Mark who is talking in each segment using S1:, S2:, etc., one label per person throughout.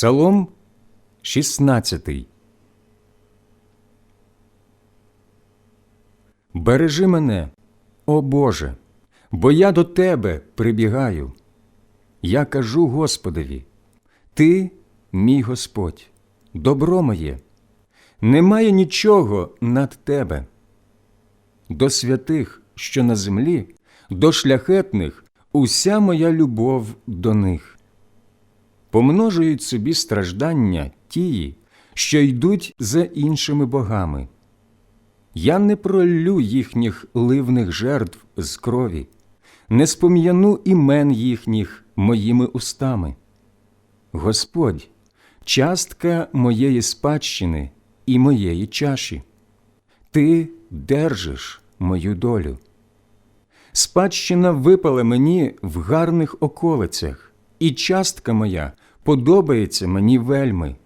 S1: Псалом 16 Бережи мене, о Боже, бо я до Тебе прибігаю. Я кажу Господові, Ти, мій Господь, добро моє, немає нічого над Тебе. До святих, що на землі, до шляхетних уся моя любов до них. Помножують собі страждання тії, що йдуть за іншими богами. Я не проллю їхніх ливних жертв з крові, не спом'яну імен їхніх моїми устами. Господь, частка моєї спадщини і моєї чаші, Ти держиш мою долю. Спадщина випала мені в гарних околицях, і частка моя подобається мені вельми.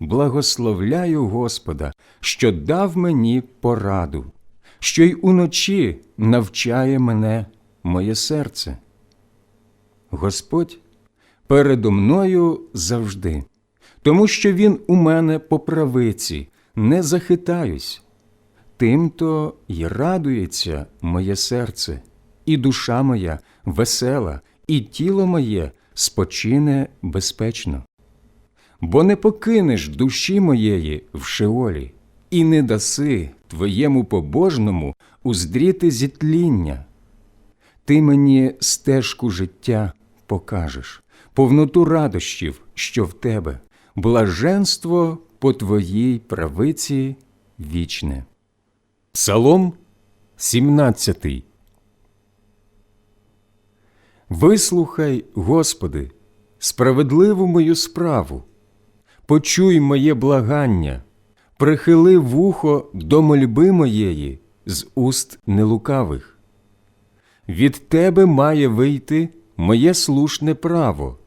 S1: Благословляю Господа, що дав мені пораду, що й уночі навчає мене моє серце. Господь передо мною завжди, тому що Він у мене по правиці, не захитаюсь. Тим-то й радується моє серце, і душа моя весела, і тіло моє спочине безпечно. Бо не покинеш душі моєї в шеолі, і не даси твоєму побожному уздріти зітління. Ти мені стежку життя покажеш, повноту радощів, що в тебе, блаженство по твоїй правиці вічне. Псалом 17 Вислухай, Господи, справедливу мою справу, почуй моє благання, прихили вухо до мольби моєї з уст нелукавих. Від Тебе має вийти моє слушне право,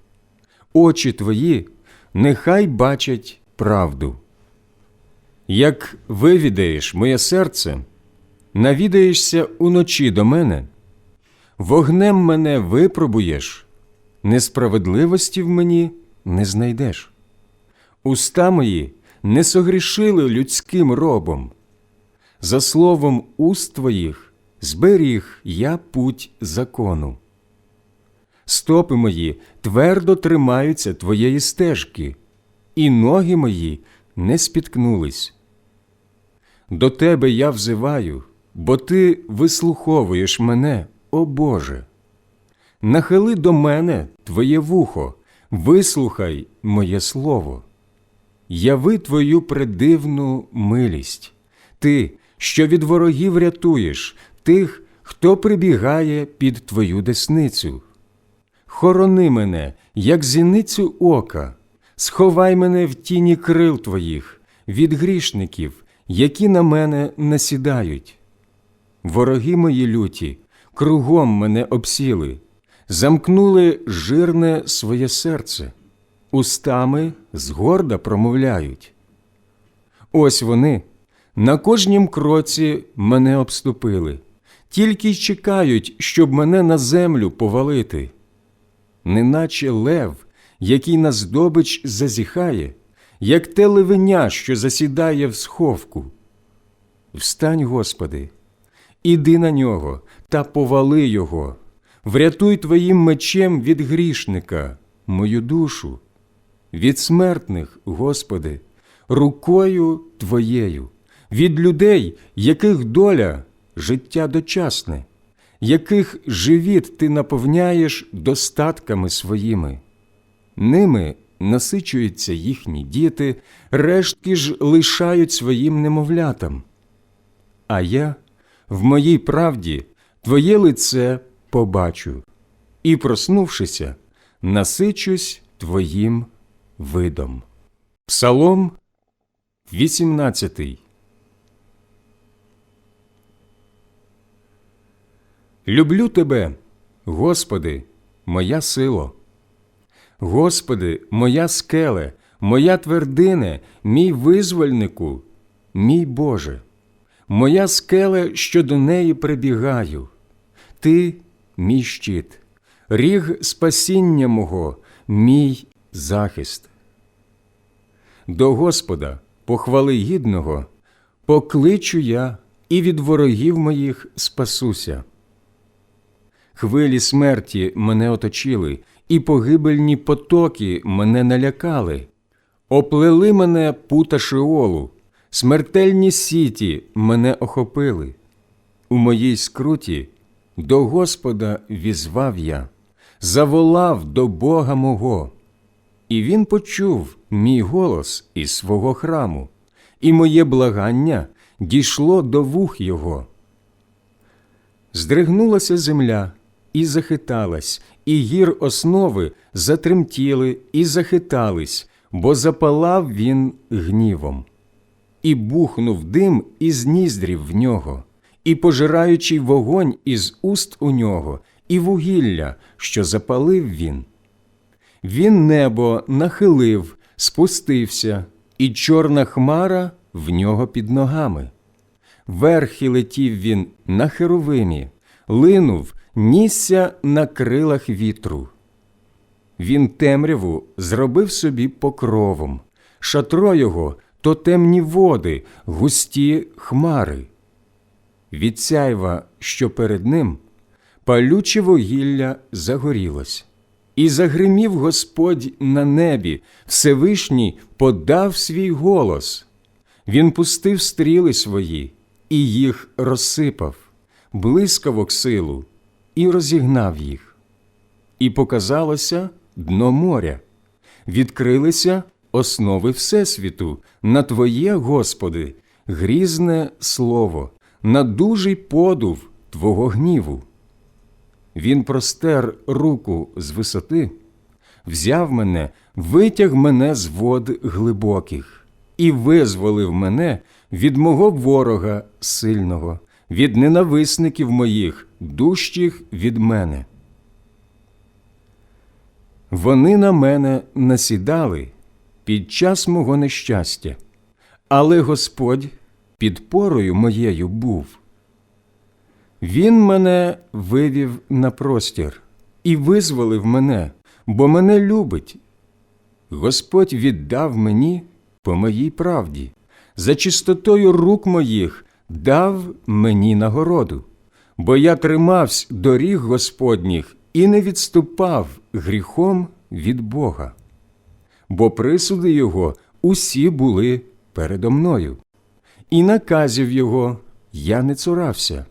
S1: очі Твої нехай бачать правду. Як вивідаєш моє серце, навідаєшся уночі до мене, вогнем мене випробуєш, несправедливості в мені не знайдеш. Уста мої не согрішили людським робом. За словом уст твоїх зберіг я путь закону. Стопи мої твердо тримаються твоєї стежки, і ноги мої не спіткнулись. До тебе я взиваю, бо ти вислуховуєш мене, о Боже. Нахили до мене твоє вухо, вислухай моє слово. Яви твою предивну милість, ти, що від ворогів рятуєш, тих, хто прибігає під твою десницю. Хорони мене, як зіницю ока, сховай мене в тіні крил твоїх, від грішників, які на мене насідають. Вороги мої люті, кругом мене обсіли, замкнули жирне своє серце, устами згорда промовляють. Ось вони на кожнім кроці мене обступили, тільки й чекають, щоб мене на землю повалити. Неначе лев, який на здобич зазіхає, як те ливеня, що засідає в сховку. Встань, Господи, іди на нього та повали його, врятуй Твоїм мечем від грішника, мою душу, від смертних, Господи, рукою Твоєю, від людей, яких доля життя дочасне, яких живіт Ти наповняєш достатками своїми. Ними насичуються їхні діти, рештки ж лишають своїм немовлятам. А я в моїй правді Твоє лице побачу і, проснувшися, насичусь Твоїм видом. Псалом 18 Люблю Тебе, Господи, моя сило. Господи, моя скеле, моя твердине, мій визвольнику, мій Боже, моя скеле, що до неї прибігаю, Ти мій щит, ріг спасіння мого, мій захист. До Господа, похвали гідного, покличу я і від ворогів моїх спасуся. Хвилі смерті мене оточили, і погибельні потоки мене налякали, оплели мене пута Шеолу, смертельні сіті мене охопили. У моїй скруті до Господа візвав я, заволав до Бога мого, і він почув мій голос із свого храму, і моє благання дійшло до вух його. Здригнулася земля і захиталась, і гір основи затремтіли і захитались, бо запалав він гнівом. І бухнув дим із ніздрів в нього, і пожираючий вогонь із уст у нього, і вугілля, що запалив він. Він небо нахилив, спустився, і чорна хмара в нього під ногами. Верхи летів він на херовимі, линув, нісся на крилах вітру. Він темряву зробив собі покровом, шатро його то темні води, густі хмари. Від сяйва, що перед ним, палюче вугілля загорілось. І загримів Господь на небі, Всевишній подав свій голос. Він пустив стріли свої і їх розсипав, блискавок силу, і розігнав їх. І показалося дно моря, відкрилися основи Всесвіту на Твоє, Господи, грізне слово, на дужий подув Твого гніву. Він простер руку з висоти, взяв мене, витяг мене з вод глибоких і визволив мене від мого ворога сильного, від ненависників моїх, дужчих від мене. Вони на мене насідали під час мого нещастя, але Господь підпорою моєю був. Він мене вивів на простір і визволив мене, бо мене любить. Господь віддав мені по моїй правді, за чистотою рук моїх дав мені нагороду, бо я тримався доріг Господніх і не відступав гріхом від Бога. Бо присуди Його усі були передо мною, і наказів Його я не цурався.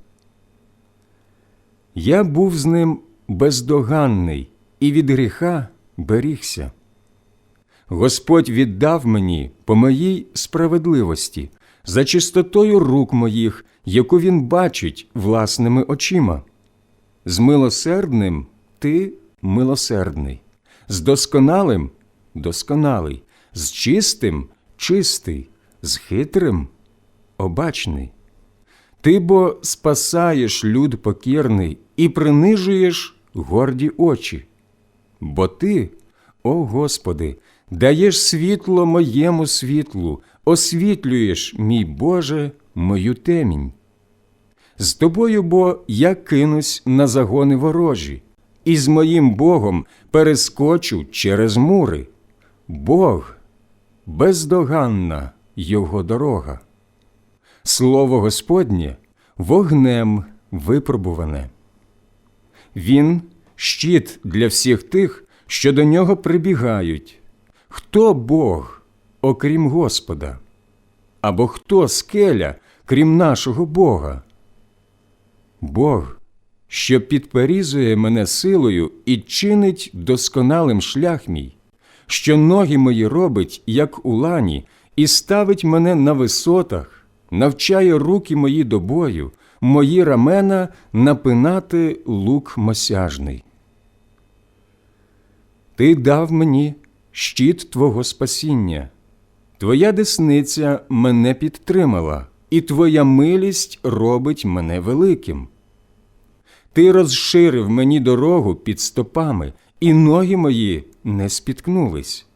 S1: Я був з ним бездоганний і від гріха берігся. Господь віддав мені по моїй справедливості за чистотою рук моїх, яку він бачить власними очима. З милосердним ти милосердний, з досконалим досконалий, з чистим чистий, з хитрим обачний. Ти бо спасаєш люд покірний і принижуєш горді очі. Бо ти, о Господи, даєш світло моєму світлу, освітлюєш, мій Боже, мою темінь. З тобою бо я кинусь на загони ворожі, і з моїм Богом перескочу через мури. Бог бездоганна його дорога. Слово Господнє вогнем випробуване. Він щит для всіх тих, що до нього прибігають. Хто Бог, окрім Господа? Або хто скеля, крім нашого Бога? Бог, що підперізує мене силою і чинить досконалим шлях мій, що ноги мої робить, як у лані, і ставить мене на висотах, навчає руки мої до бою, мої рамена напинати лук мосяжний. Ти дав мені щит Твого спасіння, Твоя десниця мене підтримала, і Твоя милість робить мене великим. Ти розширив мені дорогу під стопами, і ноги мої не спіткнулись.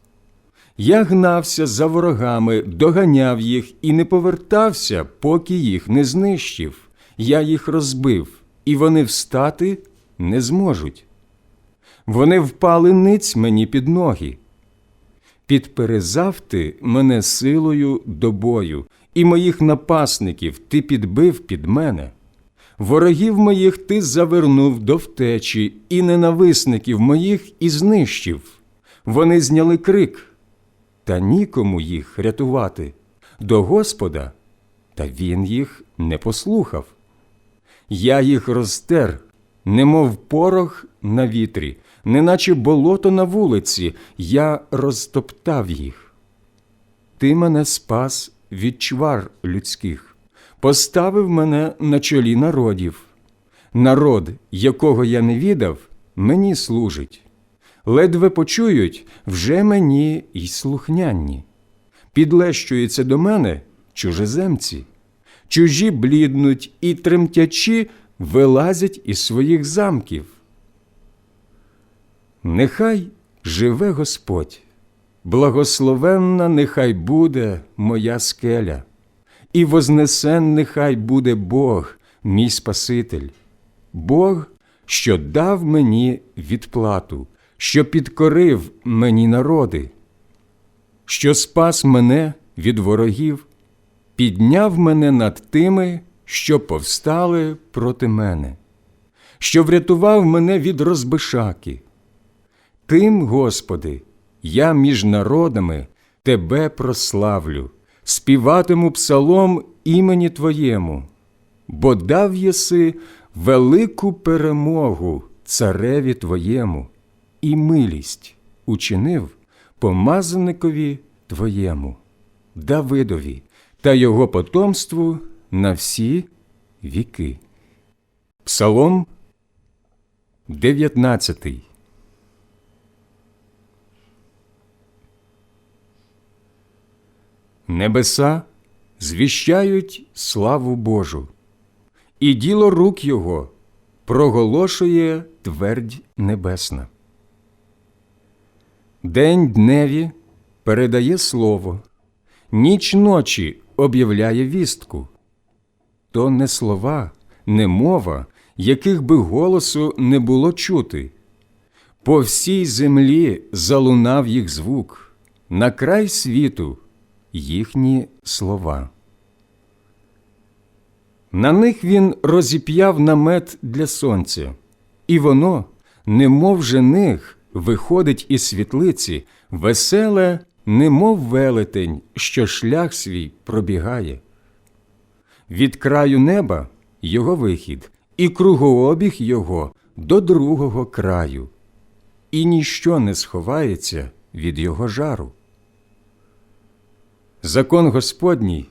S1: Я гнався за ворогами, доганяв їх і не повертався, поки їх не знищив. Я їх розбив, і вони встати не зможуть. Вони впали ниць мені під ноги. підперезав ти мене силою до бою, і моїх напасників ти підбив під мене. Ворогів моїх ти завернув до втечі, і ненависників моїх і знищив. Вони зняли крик, та нікому їх рятувати до Господа, та він їх не послухав. Я їх розтер, немов порох на вітрі, неначе болото на вулиці, я розтоптав їх. Ти мене спас від чвар людських, поставив мене на чолі народів. Народ, якого я не відав, мені служить. Ледве почують вже мені й слухнянні. Підлещуються до мене чужеземці, чужі бліднуть і тремтячі вилазять із своїх замків. Нехай живе Господь, благословенна нехай буде моя скеля, і вознесен нехай буде Бог, мій Спаситель, Бог, що дав мені відплату, що підкорив мені народи, що спас мене від ворогів, підняв мене над тими, що повстали проти мене, що врятував мене від розбишаки. Тим, Господи, я між народами Тебе прославлю, співатиму псалом імені Твоєму, бо дав єси велику перемогу цареві Твоєму і милість учинив помазаникові Твоєму, Давидові та його потомству на всі віки. Псалом 19 Небеса звіщають славу Божу, і діло рук Його проголошує твердь небесна. День дневі передає слово, ніч ночі об'являє вістку. То не слова, не мова, яких би голосу не було чути. По всій землі залунав їх звук, на край світу їхні слова. На них він розіп'яв намет для сонця, і воно, немов жених, виходить із світлиці, веселе, немов велетень, що шлях свій пробігає. Від краю неба його вихід, і кругообіг його до другого краю, і ніщо не сховається від його жару. Закон Господній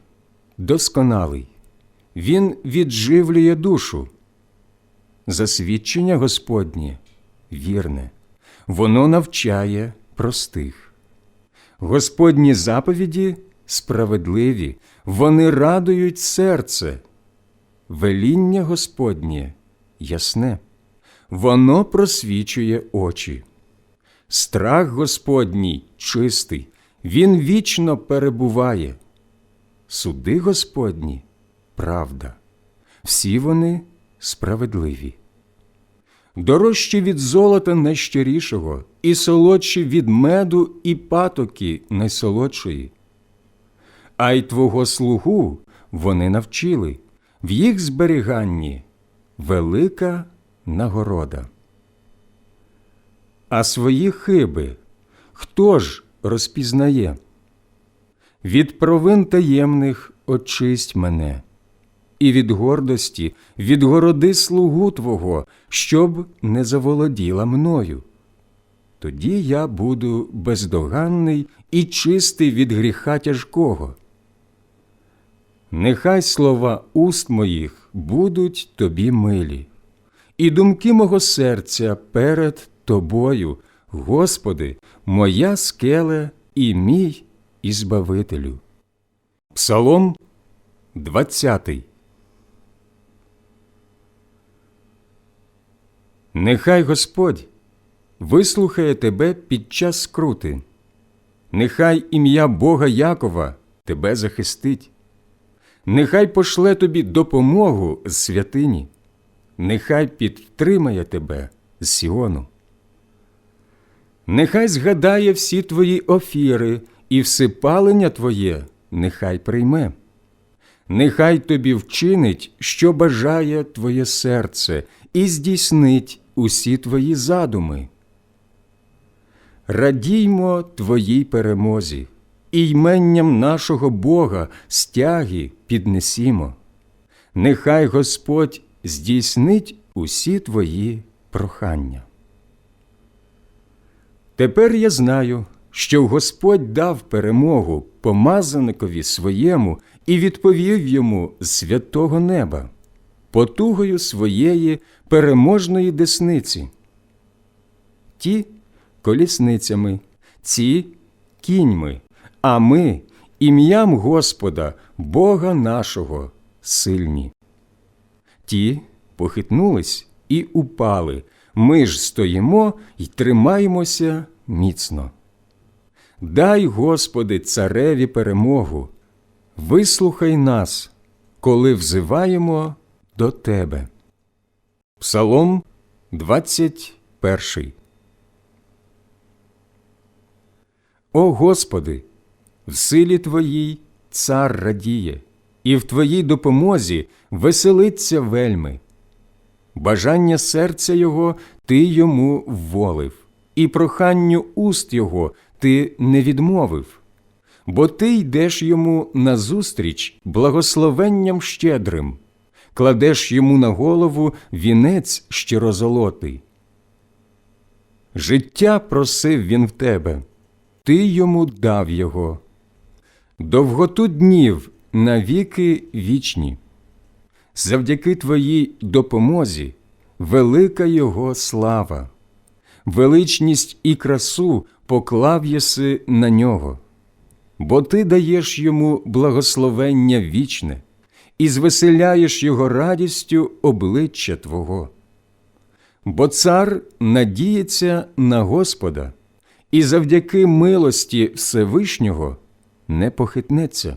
S1: досконалий, він відживлює душу. Засвідчення Господнє вірне, воно навчає простих. Господні заповіді справедливі, вони радують серце. Веління Господнє ясне, воно просвічує очі. Страх Господній чистий, він вічно перебуває. Суди Господні правда, всі вони справедливі. Дорожчі від золота найщирішого, і солодші від меду і патоки найсолодшої. А й твого слугу вони навчили, в їх зберіганні велика нагорода. А свої хиби хто ж розпізнає? Від провин таємних очисть мене, і від гордості відгороди слугу Твого, щоб не заволоділа мною. Тоді я буду бездоганний і чистий від гріха тяжкого. Нехай слова уст моїх будуть тобі милі, і думки мого серця перед тобою, Господи, моя скеле і мій Ізбавителю. Псалом 20 Нехай Господь вислухає тебе під час скрути, нехай ім'я Бога Якова тебе захистить, нехай пошле тобі допомогу з святині, нехай підтримає тебе з Сіону. Нехай згадає всі твої офіри, і всипалення твоє нехай прийме. Нехай тобі вчинить, що бажає твоє серце, і здійснить усі твої задуми. Радіймо твоїй перемозі, і йменням нашого Бога стяги піднесімо. Нехай Господь здійснить усі твої прохання. Тепер я знаю, що Господь дав перемогу помазаникові своєму і відповів йому з святого неба, потугою своєї переможної десниці. Ті колісницями, ці кіньми, а ми ім'ям Господа, Бога нашого, сильні. Ті похитнулись і упали. Ми ж стоїмо й тримаємося міцно. Дай, Господи, цареві перемогу, вислухай нас, коли взиваємо до Тебе. Псалом 21 О Господи, в силі Твоїй цар радіє, і в Твоїй допомозі веселиться вельми. Бажання серця Його Ти йому вволив, і проханню уст Його Ти не відмовив, бо Ти йдеш йому назустріч благословенням щедрим, кладеш йому на голову вінець щирозолотий. Життя просив він в тебе, ти йому дав його, довготу днів навіки вічні. Завдяки твоїй допомозі велика його слава, величність і красу поклав єси на нього, бо ти даєш йому благословення вічне і звеселяєш його радістю обличчя Твого. Бо цар надіється на Господа, і завдяки милості Всевишнього не похитнеться.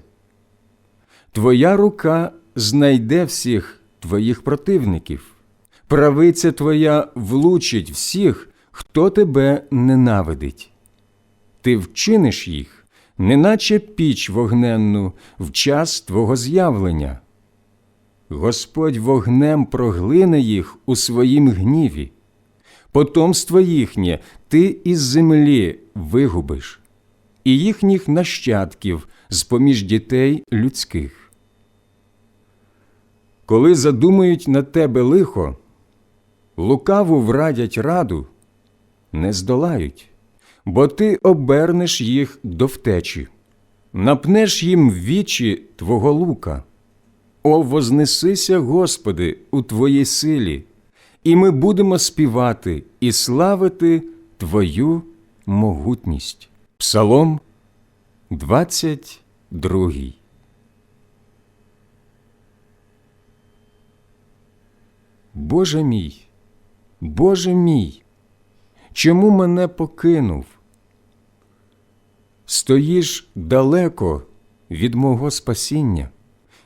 S1: Твоя рука знайде всіх твоїх противників, правиця твоя влучить всіх, хто тебе ненавидить. Ти вчиниш їх, неначе піч вогненну в час твого з'явлення. Господь вогнем проглине їх у своїм гніві, потомство їхнє ти із землі вигубиш, і їхніх нащадків з поміж дітей людських. Коли задумають на тебе лихо, лукаву врадять раду, не здолають, бо ти обернеш їх до втечі, напнеш їм вічі твого лука. О, вознесися, Господи, у Твоїй силі, і ми будемо співати і славити Твою могутність. Псалом 22 Боже мій, Боже мій, чому мене покинув? Стоїш далеко від мого спасіння,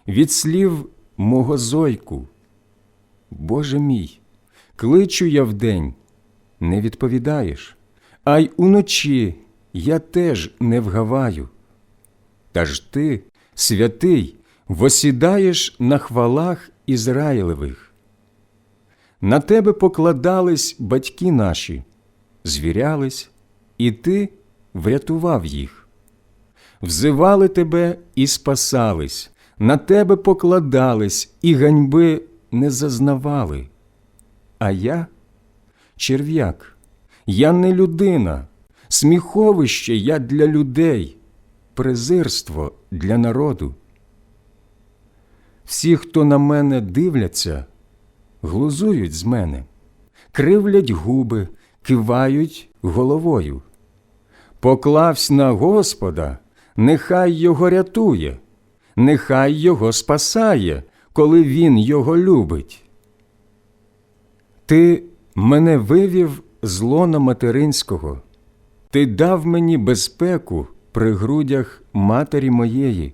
S1: від слів мого зойку. Боже мій, кличу я вдень, не відповідаєш, а й уночі я теж не вгаваю. Та ж ти, святий, восідаєш на хвалах Ізраїлевих. На тебе покладались батьки наші, звірялись, і ти врятував їх. Взивали тебе і спасались, на тебе покладались, і ганьби не зазнавали. А я черв'як, я не людина, сміховище я для людей, презирство для народу. Всі, хто на мене дивляться, глузують з мене, кривлять губи, кивають головою. Поклавсь на Господа, нехай його рятує, нехай його спасає, коли він його любить. Ти мене вивів з лона материнського, ти дав мені безпеку при грудях матері моєї.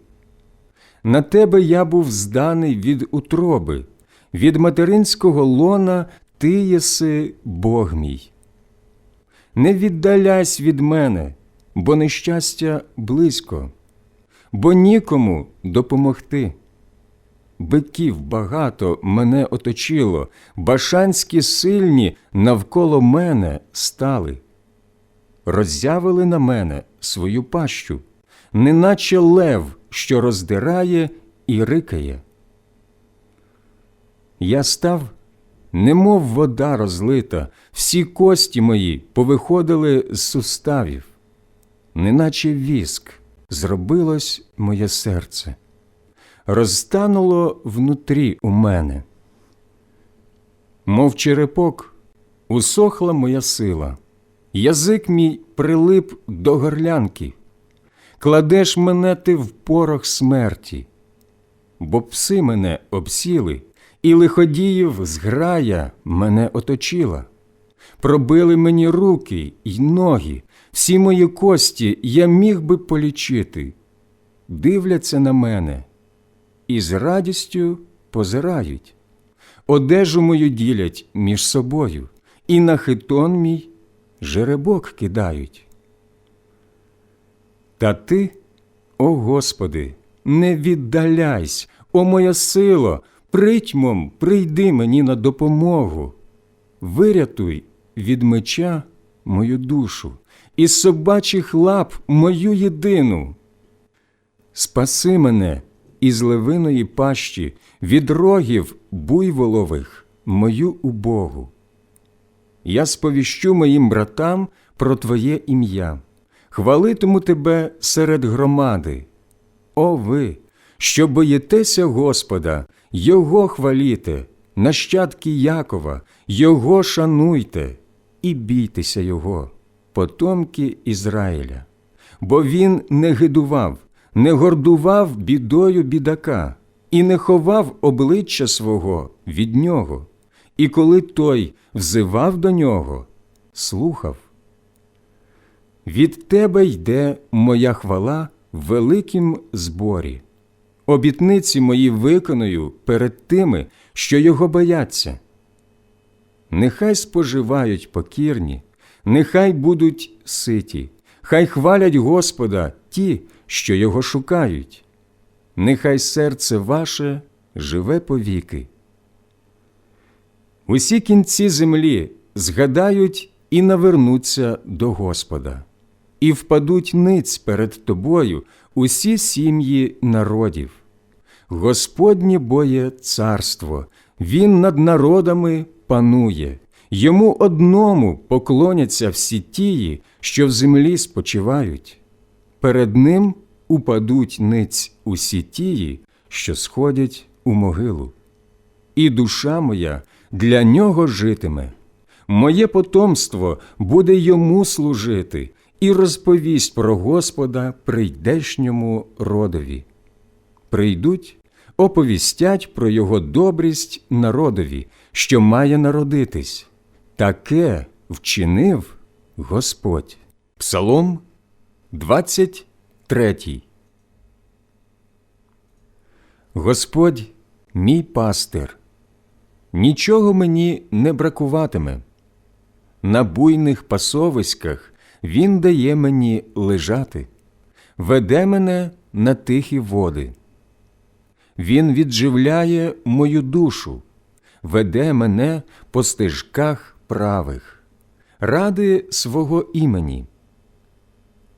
S1: На тебе я був зданий від утроби, від материнського лона ти єси Бог мій. не віддаляйся від мене, бо нещастя близько, бо нікому допомогти. Биків багато мене оточило, башанські сильні навколо мене стали. Роззявили на мене свою пащу, неначе лев, що роздирає і рикає. Я став, немов вода розлита, всі кості мої повиходили з суставів, неначе віск зробилось моє серце, розтануло внутрі у мене. Мов черепок, усохла моя сила, язик мій прилип до горлянки, кладеш мене ти в порох смерті, бо пси мене обсіли, і лиходіїв зграя мене оточила. Пробили мені руки й ноги, всі мої кості я міг би полічити. Дивляться на мене і з радістю позирають. Одежу мою ділять між собою, і на хитон мій жеребок кидають. Та ти, о Господи, не віддаляйсь, о моя сило, притьмом прийди мені на допомогу. Вирятуй від меча мою душу, із собачих лап мою єдину. Спаси мене із левиної пащі, від рогів буйволових мою убогу. Я сповіщу моїм братам про Твоє ім'я, хвалитиму Тебе серед громади. О ви, що боїтеся Господа, Його хваліте, нащадки Якова, Його шануйте і бійтеся Його, потомки Ізраїля. Бо Він не гидував, не гордував бідою бідака і не ховав обличчя свого від нього, і коли той взивав до нього, слухав. Від тебе йде моя хвала в великім зборі. Обітниці мої виконую перед тими, що його бояться. Нехай споживають покірні, нехай будуть ситі, хай хвалять Господа ті, що його шукають. Нехай серце ваше живе повіки. Усі кінці землі згадають і навернуться до Господа, і впадуть ниць перед тобою усі сім'ї народів. Господнє боє царство, Він над народами панує, йому одному поклоняться всі тії, що в землі спочивають. Перед ним упадуть ниць усі тії, що сходять у могилу. І душа моя для нього житиме. Моє потомство буде йому служити і розповість про Господа прийдешньому родові. Прийдуть, оповістять про його добрість народові, що має народитись. Таке вчинив Господь. Псалом 23 Господь мій пастир, нічого мені не бракуватиме. На буйних пасовиськах Він дає мені лежати, веде мене на тихі води. Він відживляє мою душу, веде мене по стежках правих, ради свого імені.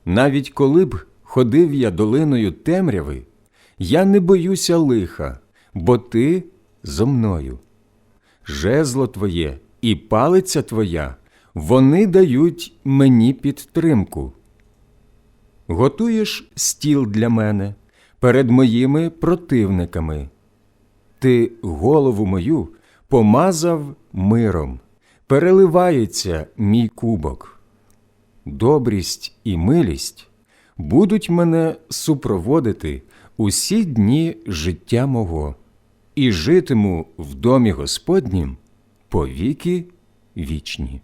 S1: Навіть коли б ходив я долиною темряви, я не боюся лиха, бо ти зо мною. Жезло твоє і палиця твоя, вони дають мені підтримку. Готуєш стіл для мене перед моїми противниками. Ти голову мою помазав миром, переливається мій кубок. Добрість і милість будуть мене супроводити усі дні життя мого, і житиму в домі Господнім повіки вічні.